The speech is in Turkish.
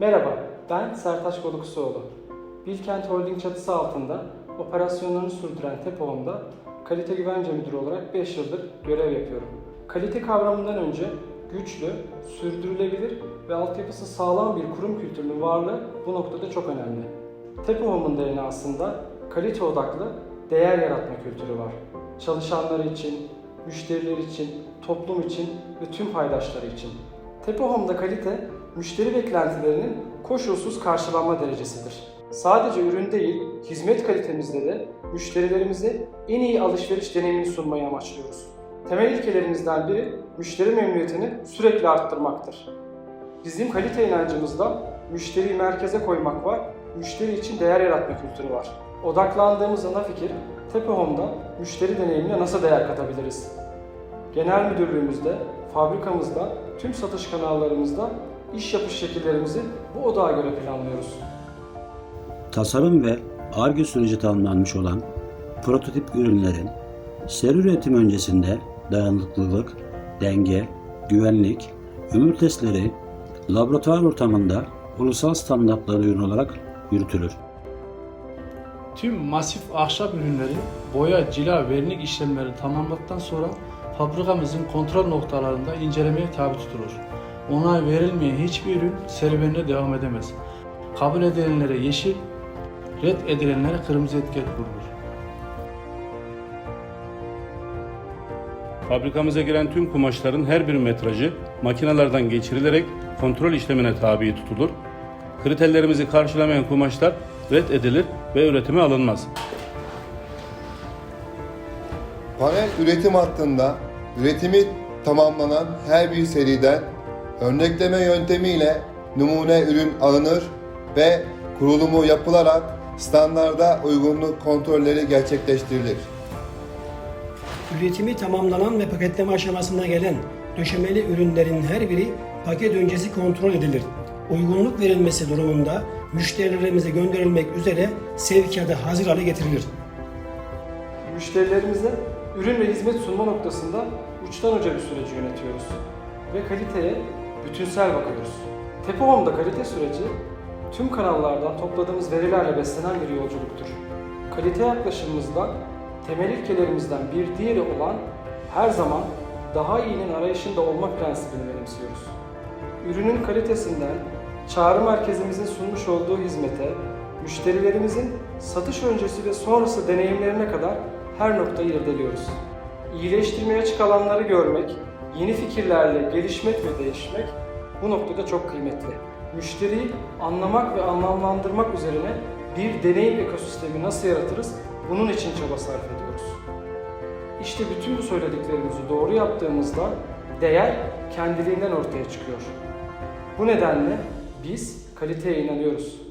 Merhaba, ben Sertaç Goluksuoğlu. Bilkent Holding çatısı altında operasyonlarını sürdüren TEPOM'da kalite güvence müdürü olarak 5 yıldır görev yapıyorum. Kalite kavramından önce güçlü, sürdürülebilir ve altyapısı sağlam bir kurum kültürünün varlığı bu noktada çok önemli. TEPOM'un DNA'sında kalite odaklı değer yaratma kültürü var. Çalışanlar için, müşteriler için, toplum için ve tüm paydaşları için. Tepohom'da kalite, müşteri beklentilerinin koşulsuz karşılanma derecesidir. Sadece ürün değil, hizmet kalitemizde de müşterilerimize en iyi alışveriş deneyimini sunmayı amaçlıyoruz. Temel ilkelerimizden biri müşteri memnuniyetini sürekli arttırmaktır. Bizim kalite inancımızda müşteriyi merkeze koymak var, müşteri için değer yaratma kültürü var. Odaklandığımız ana fikir, Tepohom'da müşteri deneyimine nasıl değer katabiliriz? Genel müdürlüğümüzde, fabrikamızda, tüm satış kanallarımızda iş yapış şekillerimizi bu odağa göre planlıyoruz. tasarım ve ARGE süreci tamamlanmış olan prototip ürünlerin seri üretim öncesinde dayanıklılık, denge, güvenlik, ömür testleri laboratuvar ortamında ulusal standartlara uygun olarak yürütülür. Tüm masif ahşap ürünleri boya, cila, vernik işlemleri tamamladıktan sonra fabrikamızın kontrol noktalarında incelemeye tabi tutulur. Onay verilmeyen hiçbir ürün serüvenine devam edemez. Kabul edilenlere yeşil, red edilenlere kırmızı etiket vurulur. Fabrikamıza giren tüm kumaşların her bir metrajı makinelerden geçirilerek kontrol işlemine tabi tutulur. Kriterlerimizi karşılamayan kumaşlar red edilir ve üretime alınmaz. Panel üretim hattında üretimi tamamlanan her bir seriden örnekleme yöntemiyle numune ürün alınır ve kurulumu yapılarak standarda uygunluk kontrolleri gerçekleştirilir. Üretimi tamamlanan ve paketleme aşamasına gelen döşemeli ürünlerin her biri paket öncesi kontrol edilir. Uygunluk verilmesi durumunda müşterilerimize gönderilmek üzere sevkiyata hazır hale getirilir. Müşterilerimize ürün ve hizmet sunma noktasında uçtan uca bir süreci yönetiyoruz ve kaliteye bütünsel bakıyoruz. Tepohom'da kalite süreci tüm kanallardan topladığımız verilerle beslenen bir yolculuktur. Kalite yaklaşımımızda temel ilkelerimizden bir diğeri olan her zaman daha iyinin arayışında olma prensibini benimsiyoruz. Ürünün kalitesinden çağrı merkezimizin sunmuş olduğu hizmete, müşterilerimizin satış öncesi ve sonrası deneyimlerine kadar her noktayı irdeliyoruz. İyileştirmeye açık görmek, yeni fikirlerle gelişmek ve değişmek bu noktada çok kıymetli. Müşteriyi anlamak ve anlamlandırmak üzerine bir deneyim ekosistemi nasıl yaratırız bunun için çaba sarf ediyoruz. İşte bütün bu söylediklerimizi doğru yaptığımızda değer kendiliğinden ortaya çıkıyor. Bu nedenle biz kaliteye inanıyoruz.